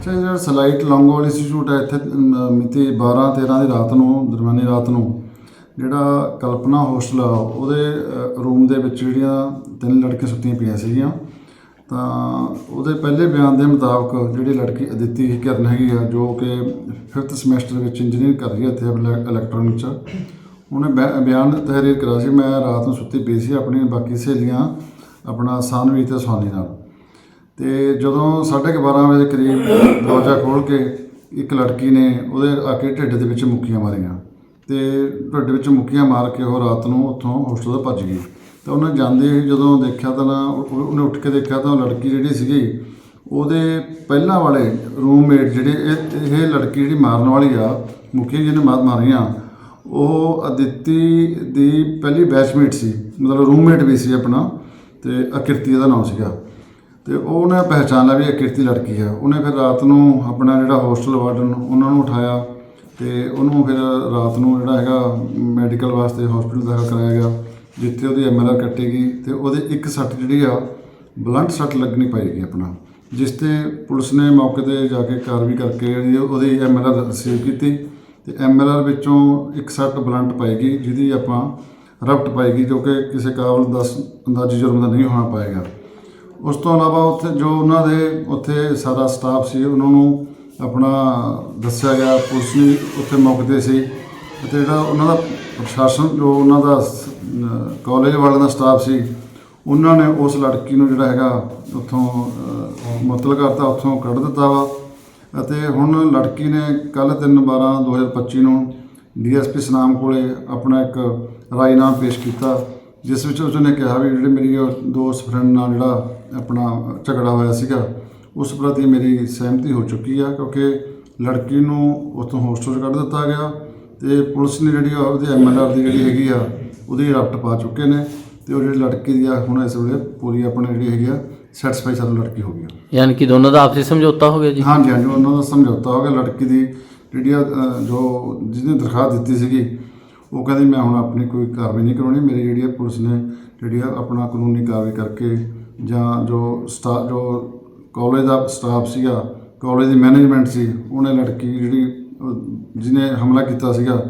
ਅੱਛਾ ਜਿਹੜਾ slight Longowal institute ਹੈ, ਇੱਥੇ ਮਿਤੀ 12 13 ਦੀ ਰਾਤ ਨੂੰ, ਦਰਮਿਆਨੀ ਰਾਤ ਨੂੰ, ਜਿਹੜਾ ਕਲਪਨਾ ਹੋਸਟਲ ਆ, ਉਹਦੇ ਰੂਮ ਦੇ ਵਿੱਚ ਜਿਹੜੀਆਂ ਤਿੰਨ ਲੜਕੀਆਂ ਸੁੱਤੀਆਂ ਪਈਆਂ ਸੀਗੀਆਂ। ਤਾਂ ਉਹਦੇ ਪਹਿਲੇ ਬਿਆਨ ਦੇ ਮੁਤਾਬਕ ਜਿਹੜੀ ਲੜਕੀ ਅਦਿੱਤੀ ਕਰਨ ਹੈਗੀ ਆ, ਜੋ ਕਿ 5th ਸਮੈਸਟਰ ਵਿੱਚ ਇੰਜੀਨੀਅਰਿੰਗ ਕਰ ਰਹੀ ਹੈ ਇੱਥੇ ਇਲੈਕਟ੍ਰੋਨਿਕ ਚ, ਉਹਨੇ ਬਿਆ- ਬਿਆਨ ਤਹਿਰੀਰ ਕਰਾ ਸੀ, ਮੈਂ ਰਾਤ ਨੂੰ ਸੁੱਤੀ ਪਈ ਸੀ ਆਪਣੀ ਬਾਕੀ ਸਹੇਲੀਆਂ, ਆਪਣਾ ਸਾਨਵੀ ਤੇ ਸੋਨੀ ਨਾਲ। ਤੇ ਜਦੋਂ 12:30 ਵਜੇ ਕਰੀਬ ਦਰਵਾਜ਼ਾ ਖੋਲ੍ਹ ਕੇ ਇੱਕ ਲੜਕੀ ਨੇ ਉਹਦੇ ਆ ਕੇ ਢਿੱਡ ਦੇ ਵਿੱਚ ਮੁੱਕੀਆਂ ਮਾਰੀਆਂ ਤੇ ਢਿੱਡ ਵਿੱਚ ਮੁੱਕੀਆਂ ਮਾਰ ਕੇ ਉਹ ਰਾਤ ਨੂੰ ਉੱਥੋਂ ਹੋਸਟਲ ਤੋਂ ਭੱਜ ਗਈ। ਤਾਂ ਉਹਨੇ ਜਾਂਦੇ ਹੀ ਜਦੋਂ ਦੇਖਿਆ ਤਾਂ ਨਾ, ਉਹ- ਉਹਨੇ ਉੱਠ ਕੇ ਦੇਖਿਆ ਤਾਂ ਉਹ ਲੜਕੀ ਜਿਹੜੀ ਸੀਗੀ, ਉਹਦੇ ਪਹਿਲਾਂ ਵਾਲੇ ਰੂਮਮੇਟ ਜਿਹੜੇ ਇਹ ਇਹ ਲੜਕੀ ਜਿਹੜੀ ਮਾਰਨ ਵਾਲੀ ਆ ਮੁਖੀ ਜਿਹਨੇ ਮਾਰ ਮਾਰੀਆਂ, ਉਹ ਅਦਿੱਤੀ ਦੀ ਪਹਿਲੀ ਬੈਚਮੇਟ ਸੀ, ਮਤਲਬ ਰੂਮਮੇਟ ਵੀ ਸੀ ਆਪਣਾ ਤੇ ਅਕਿਰਤੀ ਦਾ ਨਾਮ ਸੀਗਾ। ਤੇ ਉਹਨੇ ਪਹਿਚਾਨ ਲਿਆ ਵੀ ਇਹ ਕਿਰਤੀ ਲੜਕੀ ਹੈ। ਉਹਨੇ ਫਿਰ ਰਾਤ ਨੂੰ ਆਪਣਾ ਜਿਹੜਾ ਹੋਸਟਲ ਵਾਰਡਨ, ਉਹਨਾਂ ਨੂੰ ਉਠਾਇਆ ਤੇ ਉਹਨੂੰ ਫਿਰ ਰਾਤ ਨੂੰ ਜਿਹੜਾ ਹੈਗਾ ਮੈਡੀਕਲ ਵਾਸਤੇ ਹਸਪੀਟਲ ਦਾਖਲ ਕਰਾਇਆ ਗਿਆ, ਜਿੱਥੇ ਉਹਦੀ ਐਮਆਰਆਰ ਕੱਟੀ ਗਈ ਤੇ ਉਹਦੇ ਇੱਕ ਸੱਟ ਜਿਹੜੀ ਆ ਬਲੰਟ ਸੱਟ ਲੱਗਣੀ ਪਏਗੀ ਆਪਣਾ, ਜਿਸ ਤੇ ਪੁਲਿਸ ਨੇ ਮੌਕੇ ਤੇ ਜਾ ਕੇ ਕਾਰਵਾਈ ਕਰਕੇ ਜਿਹੜੀ ਉਹਦੀ ਐਮਐਲਆਰ ਰਿਸੀਵ ਕੀਤੀ ਤੇ ਐਮਐਲਆਰ ਵਿੱਚੋਂ ਇੱਕ ਸੱਟ ਬਲੰਟ ਪਾਏਗੀ ਜਿਹਦੀ ਆਪਾਂ ਰਫਟ ਪਾਏਗੀ ਜੋ ਕਿ ਕਿਸੇ ਕਾਬਲ ਦਸ ਅੰਦਾਜ਼ੀ ਜੁਰਮ ਦਾ ਨਹੀਂ ਹੋਣਾ ਪਾਏਗਾ ਉਸ ਤੋਂ ਇਲਾਵਾ ਉੱਥੇ ਜੋ ਉਹਨਾਂ ਦੇ ਉੱਥੇ ਸਾਰਾ ਸਟਾਫ ਸੀ ਉਹਨਾਂ ਨੂੰ ਆਪਣਾ ਦੱਸਿਆ ਗਿਆ ਪੁਲਿਸ ਵੀ ਉੱਥੇ ਮੌਕੇ ਤੇ ਸੀ। ਅਤੇ ਜਿਹੜਾ ਉਹਨਾਂ ਦਾ ਪ੍ਰਸ਼ਾਸਨ ਜੋ ਉਹਨਾਂ ਦਾ ਕਾਲਜ ਵਾਲਿਆਂ ਦਾ ਸਟਾਫ ਸੀ ਉਹਨਾਂ ਨੇ ਉਸ ਲੜਕੀ ਨੂੰ ਜਿਹੜਾ ਹੈਗਾ ਉੱਥੋਂ ਅਹ, ਮੁਅੱਤਲ ਕਰਤਾ ਉੱਥੋਂ ਕੱਢ ਦਿੱਤਾ ਵਾ। ਅਤੇ ਹੁਣ ਲੜਕੀ ਨੇ ਕੱਲ 3 12 2025 ਨੂੰ ਡੀਐਸਪੀ ਸਨਾਮ ਕੋਲੇ ਆਪਣਾ ਇੱਕ ਰਾਇਨਾਮਾ ਪੇਸ਼ ਕੀਤਾ ਜਿਸ ਵਿੱਚ ਉਸਨੇ ਕਿਹਾ ਵੀ ਜਿਹੜੇ ਮੇਰੀ ਉਹ ਦੋਸਤ ਫਰੈਂਡ ਨਾਲ ਜਿਹੜਾ ਆਪਣਾ ਝਗੜਾ ਹੋਇਆ ਸੀਗਾ ਉਸ ਪ੍ਰਤੀ ਮੇਰੀ ਸਹਿਮਤੀ ਹੋ ਚੁੱਕੀ ਆ ਕਿਉਂਕਿ ਲੜਕੀ ਨੂੰ ਉੱਥੋਂ ਹੋਸਟਲ 'ਚ ਕੱਢ ਦਿੱਤਾ ਗਿਆ ਤੇ ਪੁਲਿਸ ਨੇ ਜਿਹੜੀ ਉਹਦੀ ਐਮਐਲਆਰ ਦੀ ਜਿਹੜੀ ਹੈਗੀ ਆ ਉਹਦੀ ਰਫਟ ਪਾ ਚੁੱਕੇ ਨੇ ਤੇ ਉਹ ਜਿਹੜੀ ਲੜਕੀ ਦੀ ਆ ਹੁਣ ਇਸ ਵੇਲੇ ਪੂਰੀ ਆਪਣੀ ਜਿਹੜੀ ਹੈਗੀ ਆ ਸੈਟੀਸਫਾਈ ਸਾਰੀ ਲੜਕੀ ਹੋ ਗਈ ਆ। ਯਾਨੀ ਕਿ ਦੋਨਾਂ ਦਾ ਆਪਸੀ ਸਮਝੌਤਾ ਹੋ ਗਿਆ ਜੀ? ਹਾਂਜੀ ਹਾਂਜੀ ਉਹਨਾਂ ਦਾ ਸਮਝੌਤਾ ਹੋ ਗਿਆ। ਲੜਕੀ ਦੀ ਜਿਹੜੀ ਆ, ਜੋ ਜਿਹਨੇ ਦਰਖਾਸਤ ਦਿੱਤੀ ਸੀਗੀ ਉਹ ਕਹਿੰਦੀ ਮੈਂ ਹੁਣ ਆਪਣੀ ਕੋਈ ਕਾਰਵਾਈ ਨਹੀਂ ਕਰਾਉਣੀ। ਮੇਰੀ ਜਿਹੜੀ ਆ ਪੁਲਿਸ ਨੇ ਜਿਹੜੀ ਆ ਆਪਣਾ ਕਾਨੂੰਨੀ ਕਾਰਵਾਈ ਕਰਕੇ ਜਾਂ ਜੋ ਸਟਾ ਜੋ ਕਾਲਜ ਦਾ ਸਟਾਫ ਸੀਗਾ ਕਾਲਜ ਦੀ ਮੈਨੇਜਮੈਂਟ ਸੀ ਉਹਨੇ ਲੜਕੀ ਜਿਹੜੀ ਜਿਹਨੇ ਹਮਲਾ ਕੀਤਾ ਸੀਗਾ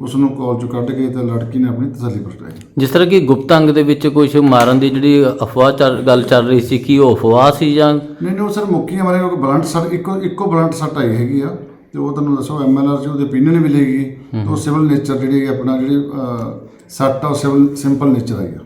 ਉਸ ਨੂੰ ਕਾਲ ਚੋਂ ਕੱਢ ਕੇ ਤੇ ਲੜਕੀ ਨੇ ਆਪਣੀ ਤਸੱਲੀ ਪ੍ਰਗਟਾਈ ਜਿਸ ਤਰ੍ਹਾਂ ਕਿ ਗੁਪਤ ਅੰਗ ਦੇ ਵਿੱਚ ਕੁਝ ਮਾਰਨ ਦੀ ਜਿਹੜੀ ਅਫਵਾਹ ਚੱਲ ਗੱਲ ਚੱਲ ਰਹੀ ਸੀ ਕਿ ਉਹ ਅਫਵਾਹ ਸੀ ਜਾਂ? ਨਹੀਂ ਨਹੀਂ ਉਹ ਸਰ ਮੁੱਕੀਆਂ ਮਾਰੇ ਕਿਉਂਕਿ ਬਲੰਟ ਸੱਟ ਇੱਕੋ ਇੱਕੋ ਬਲੰਟ ਸੱਟ ਆਈ ਹੈਗੀ ਆ ਤੇ ਉਹ ਤੁਹਾਨੂੰ ਦੱਸੋ ਐਮਐਲਆਰ ਚ ਉਹਦੇ opinion ਮਿਲੇਗੀ ਤੇ ਉਹ ਸਿਵਲ ਨੇਚਰ ਜਿਹੜੀ ਆਪਣਾ ਜਿਹੜੀ ਸੱਟ ਆ ਉਹ ਸਿਵਲ ਸਿੰਪਲ ਨੇਚਰ ਆਈ ਆ।